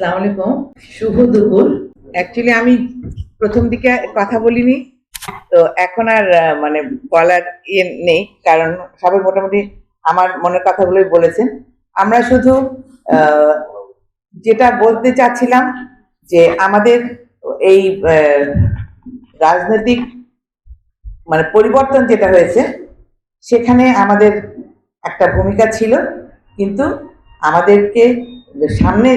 আসসালামু আলাইকুম। শুভ দুপুর। অ্যাকচুয়ালি আমি প্রথম দিকে কথা বলিনি। তো এখন আর মানে বলার ইয়ে নেই। কারণ সবাই মোটামুটি আমার মনের কথাগুলোই বলেছেন। আমরা শুধু যেটা বলতে চাচ্ছিলাম যে আমাদের এই রাজনৈতিক মানে পরিবর্তন যেটা হয়েছে, সেখানে আমাদের একটা ভূমিকা ছিল। কিন্তু আমাদেরকে সামনে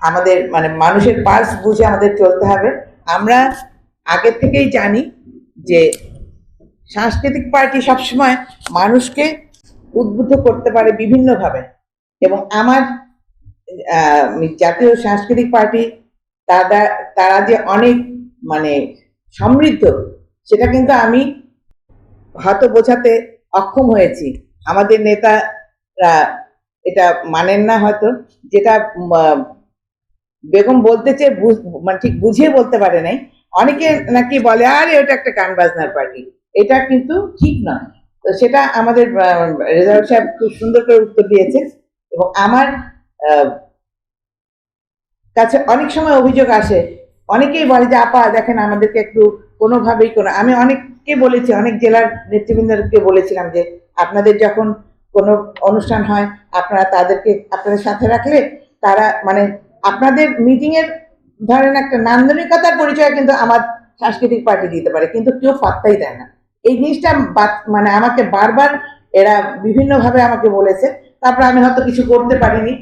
আমাদের মানে মানুষের পার্স বুঝে আমাদের চলতে হবে। আমরা আগে থেকেই জানি যে সাংস্কৃতিক পার্টি সবসময় মানুষকে উদ্বুদ্ধ করতে পারে বিভিন্নভাবে। এবং আমার জাতীয় সাংস্কৃতিক পার্টি তারা তারা যে অনেক মানে সমৃদ্ধ, সেটা কিন্তু আমি হয়তো বোঝাতে অক্ষম হয়েছি। আমাদের নেতারা এটা মানেন না হয়তো। যেটা বেগম বলতে চেয়ে মানে ঠিক বুঝিয়ে বলতে পারে নাই। অনেকে নাকি বলে, আরে, ওটা একটা গান বাজনার পার্টি। এটা কিন্তু ঠিক নয়। তো সেটা আমাদের রেজাল্ট সাহেব খুব সুন্দর করে উত্তর দিয়েছে এবং আমার কাছে অনেক সময় অভিযোগ আসে। অনেকেই বলে যে, আপা, দেখেন, আমাদেরকে একটু কোনোভাবেই কোনো আমি অনেককে বলেছি, অনেক জেলার নেতৃবৃন্দকে বলেছিলাম যে, আপনাদের যখন কোনো অনুষ্ঠান হয়, আপনারা তাদেরকে, আপনাদের সাথে রাখলে তারা মানে আপনাদের মিটিং এর ধরেন একটা নান্দনিকতার পরিচয় কিন্তু আমার সাংস্কৃতিক পার্টি দিতে পারে, কিন্তু কেউ পাত্তাই দেয় না। এই জিনিসটা মানে আমাকে বারবার এরা বিভিন্নভাবে আমাকে বলেছে, তারপর আমি হয়তো কিছু করতে পারিনি।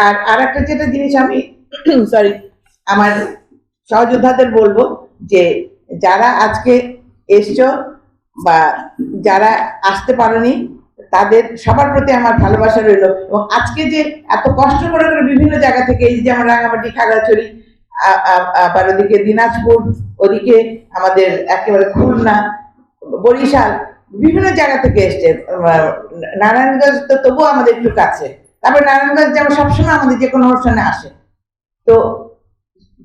আর আর একটা যেটা জিনিস আমি সরি আমার সহযোদ্ধাদের বলব যে যারা আজকে এসছো বা যারা আসতে পারেনি তাদের সবার প্রতি আমার ভালোবাসা রইল। এবং আজকে যে এত কষ্ট করে করে বিভিন্ন জায়গা থেকে এই যেমন রাঙামাটি, খাগড়াছড়ি আবার ওদিকে দিনাজপুর, ওদিকে আমাদের একেবারে খুলনা, বরিশাল, বিভিন্ন জায়গা থেকে এসছে। নারায়ণগঞ্জ তো তবুও আমাদের একটু কাছে। তারপরে নারায়ণগঞ্জ যেমন সবসময় আমাদের যে কোনো অনুষ্ঠানে আসে। তো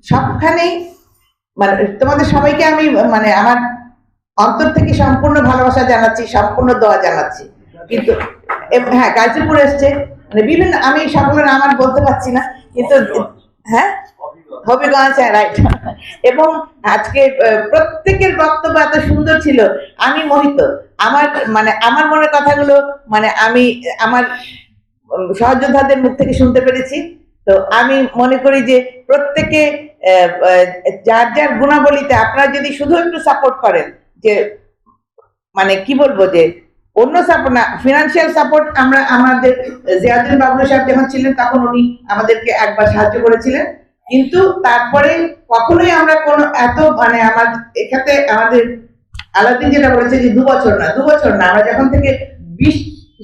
সবখানেই মানে তোমাদের সবাইকে আমি মানে আমার অন্তর থেকে সম্পূর্ণ ভালোবাসা জানাচ্ছি, সম্পূর্ণ দোয়া জানাচ্ছি। কিন্তু হ্যাঁ গাজীপুর এসছে। মানে বিভিন্ন, আমি সকলের আমার বলতে পারছি না, কিন্তু হ্যাঁ? হবিগঞ্জ হ্যাঁ রাইট এবং আজকে প্রত্যেকের বক্তব্য এত সুন্দর ছিল। আমি মোহিত। আমার মানে আমার মনের কথাগুলো মানে আমি, আমার সহযোদ্ধাদের মুখ থেকে শুনতে পেরেছি। তো আমি মনে করি যে, প্রত্যেকে যার যার গুণাবলীতে আপনারা যদি শুধু একটু সাপোর্ট করেন, যে মানে কি বলব যে অন্য সাপোর্ট না ফিনান্সিয়াল সাপোর্ট আমরা আমাদের জিয়াউদ্দিন বাবলু সাহেব যখন ছিলেন তখন উনি আমাদেরকে একবার সাহায্য করেছিলেন। কিন্তু তারপরে কখনোই আমরা কোনো এত মানে আমার এখানে আমাদের আলাদিন যেটা বলেছে যে দু বছর না, দু বছর না, আমরা যখন থেকে বিশ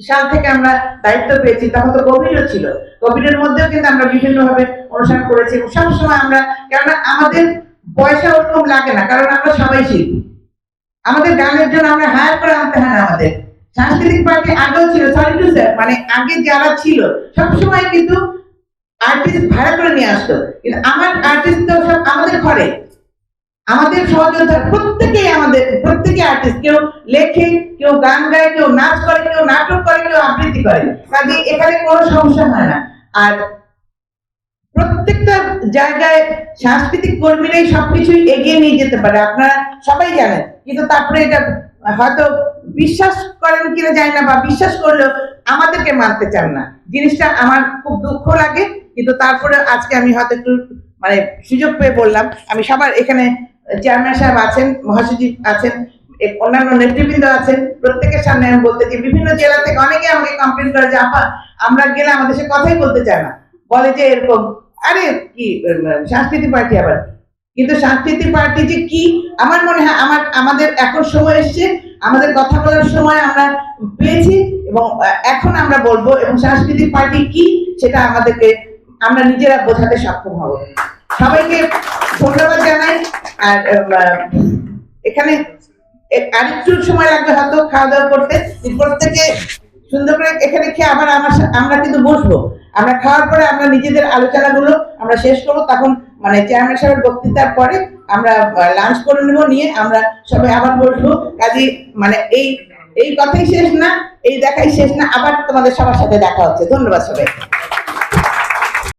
সাল থেকে আমরা দায়িত্ব পেয়েছি তখন তো কোভিডও ছিল। কোভিডের মধ্যেও কিন্তু আমরা বিভিন্নভাবে অনুষ্ঠান করেছি সবসময় আমরা, কেননা আমাদের পয়সা ওরকম লাগে না, কারণ আমরা সবাই শিল্পী। আমাদের গানের জন্য আমরা হায়ার করে আনতে হয় না আমাদের। সাংস্কৃতিক পার্টি আগেও ছিল সরি টু স্যার মানে আগে যারা ছিল, সবসময় কিন্তু আর্টিস্ট ভাড়া করে নিয়ে আসতো। কিন্তু আমার আর্টিস্ট তো সব আমাদের ঘরে। আমাদের সহযোদ্ধা, প্রত্যেকেই আমাদের, প্রত্যেকে আর্টিস্ট কেউ লেখে, কেউ গান গায়, কেউ নাচ করে, কেউ নাটক করে, কেউ আবৃত্তি করে। কাজে এখানে কোনো সমস্যা হয় না। আর প্রত্যেকটা জায়গায় সাংস্কৃতিক কর্মীরাই সবকিছুই এগিয়ে নিয়ে যেতে পারে, আপনারা সবাই জানেন। কিন্তু তারপরে এটা হয়তো বিশ্বাস করেন কিনা জানি না, বা বিশ্বাস করলেও আমাদেরকে মানতে চান না। জিনিসটা আমার খুব দুঃখ লাগে, কিন্তু তারপরে আজকে আমি হয়তো একটু মানে সুযোগ পেয়ে বললাম। আমি সবার এখানে চেয়ারম্যান সাহেব আছেন, মহাসচিব আছেন অন্যান্য নেতৃবৃন্দ আছেন, প্রত্যেকের সামনে আমি বলতে চাই, বিভিন্ন জেলা থেকে অনেকে আমাকে কমপ্লেন করে যে, আপা, আমরা গেলে আমাদের সে কথাই বলতে চায় না। বলে যে এরকম, আরে, কি সাংস্কৃতিক পার্টি আবার? কিন্তু সাংস্কৃতিক পার্টি যে কি, আমার মনে হয় আমার, আমাদের এখন সময় এসছে, আমাদের কথা বলার সময় আমরা পেয়েছি এবং এখন আমরা বলব এবং সাংস্কৃতিক পার্টি কি সেটা আমাদেরকে, আমরা নিজেরা বোঝাতে সক্ষম হব। সবাইকে ধন্যবাদ জানাই, আর এখানে আরেকটু সময় লাগবে হয়তো খাওয়া দাওয়া করতে। প্রত্যেকে সুন্দর করে এখানে খেয়ে আবার আমার আমরা কিন্তু বসবো। আমরা খাওয়ার পরে আমরা নিজেদের আলোচনাগুলো আমরা শেষ করব, তখন মানে চেয়ারম্যান সাহেবের বক্তৃতার পরে আমরা লাঞ্চ করে নেব, নিয়ে আমরা সবাই আবার বসবো। কাজে মানে এই এই কথাই শেষ না, এই দেখাই শেষ না, আবার তোমাদের সবার সাথে দেখা হচ্ছে। ধন্যবাদ সবাই